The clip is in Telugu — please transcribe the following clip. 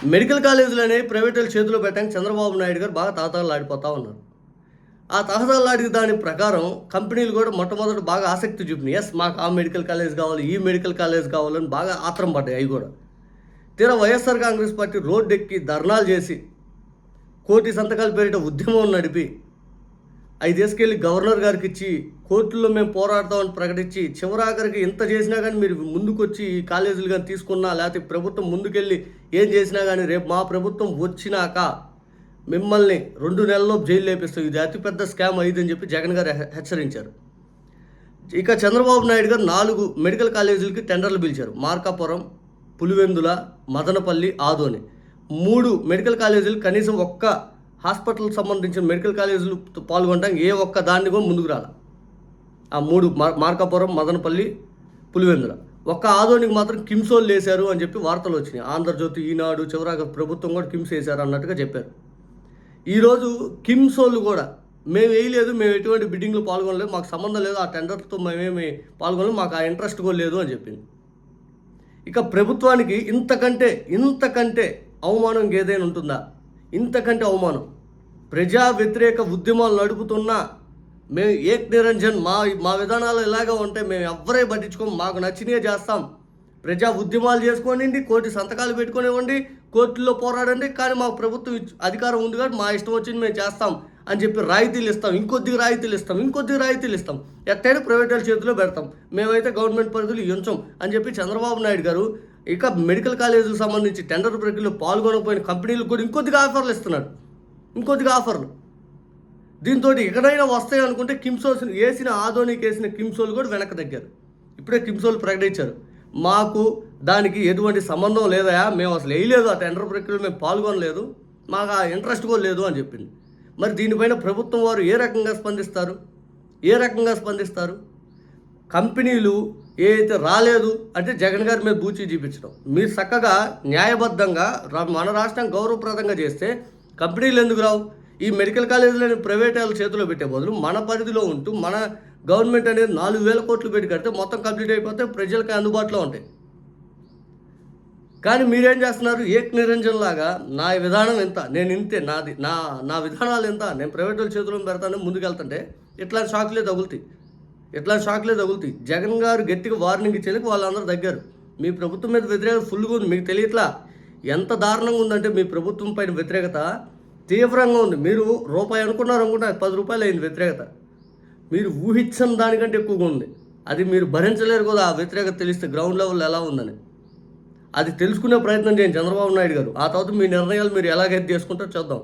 మెడికల్ కాలేజీలు అనేవి ప్రైవేటుల చేతిలో పెట్టడానికి చంద్రబాబు నాయుడు గారు బాగా తాతాలు ఆడిపోతూ ఉన్నారు. ఆ తహతలాడి దాని ప్రకారం కంపెనీలు కూడా మొట్టమొదటి బాగా ఆసక్తి చూపినాయి. ఎస్ మాకు ఆ మెడికల్ కాలేజ్ కావాలి ఈ మెడికల్ కాలేజ్ కావాలని బాగా ఆత్రం పడ్డాయి అవి కూడా. తీరా వైఎస్ఆర్ కాంగ్రెస్ పార్టీ రోడ్డెక్కి ధర్నాలు చేసి కోటి సంతకాలు పేరిట ఉద్యమం నడిపి అవి తీసుకెళ్ళి గవర్నర్ గారికి ఇచ్చి కోర్టుల్లో మేము పోరాడతామని ప్రకటించి చివరాఖరికి ఇంత చేసినా కానీ మీరు ముందుకొచ్చి ఈ కాలేజీలు కానీ తీసుకున్నా లేకపోతే ప్రభుత్వం ముందుకెళ్ళి ఏం చేసినా కానీ రేపు మా ప్రభుత్వం వచ్చినాక మిమ్మల్ని రెండు నెలల్లో జైలు లేపిస్తాం. ఇది అతిపెద్ద స్కామ్ అయిందని చెప్పి జగన్ గారు హెచ్చరించారు. ఇక చంద్రబాబు నాయుడు గారు నాలుగు మెడికల్ కాలేజీలకి టెండర్లు పిలిచారు. మార్కాపురం పులివెందుల మదనపల్లి ఆదోని. మూడు మెడికల్ కాలేజీలు కనీసం ఒక్క హాస్పిటల్కి సంబంధించిన మెడికల్ కాలేజీలు పాల్గొనడానికి ఏ ఒక్క దాన్ని కూడా ముందుకు రాల. ఆ మూడు మార్కాపురం మదనపల్లి పులివెందుల. ఒక్క ఆదోనికి మాత్రం కిమ్స్ వేశారు అని చెప్పి వార్తలు వచ్చినాయి. ఆంధ్రజ్యోతి ఈనాడు చివరాక ప్రభుత్వం కూడా కిమ్స్ వేశారు అన్నట్టుగా చెప్పారు. ఈరోజు కిమ్సోళ్ళు కూడా మేము వేయలేదు మేము ఎటువంటి బిడ్డింగ్లో పాల్గొనలేదు మాకు సంబంధం లేదు ఆ టెండర్తో మేమేమి పాల్గొనలేదు మాకు ఆ ఇంట్రెస్ట్ కూడా లేదు అని చెప్పింది. ఇక ప్రభుత్వానికి ఇంతకంటే ఇంతకంటే అవమానం ఏదైనా ఉంటుందా? ఇంతకంటే అవమానం. ప్రజా వ్యతిరేక ఉద్యమాలు నడుపుతున్నా మేము ఏక్ నిరంజన్ మా మా విధానాలు ఇలాగా ఉంటే మేము ఎవ్వరే పట్టించుకోము. మాకు నచ్చినవే చేస్తాం. ప్రజా ఉద్యమాలు చేసుకోనివ్వండి కోటి సంతకాలు పెట్టుకునివ్వండి కోర్టుల్లో పోరాడండి కానీ మాకు ప్రభుత్వం అధికారం ఉంది కాబట్టి మా ఇష్టం వచ్చింది మేము చేస్తాం అని చెప్పి రాయితీలు ఇస్తాం. ఇంకొద్దిగా రాయితీలు ఇస్తాం ఇంకొద్దిగా రాయితీలు ఇస్తాం. ఎత్తైన ప్రైవేట్ వాళ్ళ చేతిలో పెడతాం. మేమైతే గవర్నమెంట్ పరిధులు ఇవ్వం అని చెప్పి చంద్రబాబు నాయుడు గారు ఇక మెడికల్ కాలేజీలకు సంబంధించి టెండర్ ప్రక్రియలో పాల్గొనకపోయిన కంపెనీలకు కూడా ఇంకొద్దిగా ఆఫర్లు ఇస్తున్నాడు ఇంకొద్దిగా ఆఫర్లు. దీంతో ఎక్కడైనా వస్తాయి అనుకుంటే కిమ్సోల్స్ వేసిన ఆధోనికి వేసిన కిమ్సోలు కూడా వెనక్కి తగ్గారు. ఇప్పుడే కిమ్సోలు ప్రకటించారు. మాకు దానికి ఎటువంటి సంబంధం లేదా? మేము అసలు వేయలేదు ఆ టెండర్ ప్రక్రియలో మేము పాల్గొనలేదు. మాకు ఆ ఇంట్రెస్ట్ కూడా లేదు అని చెప్పింది. మరి దీనిపైన ప్రభుత్వం వారు ఏ రకంగా స్పందిస్తారు? ఏ రకంగా స్పందిస్తారు? కంపెనీలు ఏదైతే రాలేదు అంటే జగన్ గారి మీద బూచి చూపించడం. మీరు చక్కగా న్యాయబద్ధంగా రా- మన రాష్ట్రం గౌరవప్రదంగా చేస్తే కంపెనీలు ఎందుకు రావు? ఈ మెడికల్ కాలేజీలను ప్రైవేట్ వాళ్ళ చేతిలో పెట్టే బదులు మన పరిధిలో ఉంటూ మన గవర్నమెంట్ అనేది నాలుగు వేల కోట్లు పెట్టి కడితే మొత్తం కంప్లీట్ అయిపోతే ప్రజలకి అందుబాటులో ఉంటాయి. కానీ మీరేం చేస్తున్నారు? ఏక్ నిరంజన్ లాగా నా విధానం ఎంత? నేను ఇంతే. నాది నా నా విధానాలు ఎంత? నేను ప్రైవేట్ వాళ్ళ చేతిలో పెడతాను ముందుకు వెళ్తుంటే ఇట్లాంటి షాక్లే తగులుతాయి. ఇట్లా షాక్లే తగులుతాయి. జగన్ గారు గట్టిగా వార్నింగ్ ఇచ్చేందుకు వాళ్ళందరూ తగ్గారు మీ ప్రభుత్వం మీద వ్యతిరేకత ఫుల్గా ఉంది. మీకు తెలియట్లా ఎంత దారుణంగా ఉందంటే మీ ప్రభుత్వం పైన వ్యతిరేకత తీవ్రంగా ఉంది. మీరు రూపాయి అనుకున్నారు అనుకుంటే పది రూపాయలు అయింది వ్యతిరేకత. మీరు ఊహించిన దానికంటే ఎక్కువగా ఉంది. అది మీరు భరించలేరు కూడా ఆ వ్యతిరేకత తెలిస్తే గ్రౌండ్ లెవెల్ ఎలా ఉందని. అది తెలుసుకునే ప్రయత్నం చేయండి చంద్రబాబు నాయుడు గారు. ఆ తర్వాత మీ నిర్ణయాలు మీరు ఎలాగైతే చేసుకుంటారో చూద్దాం.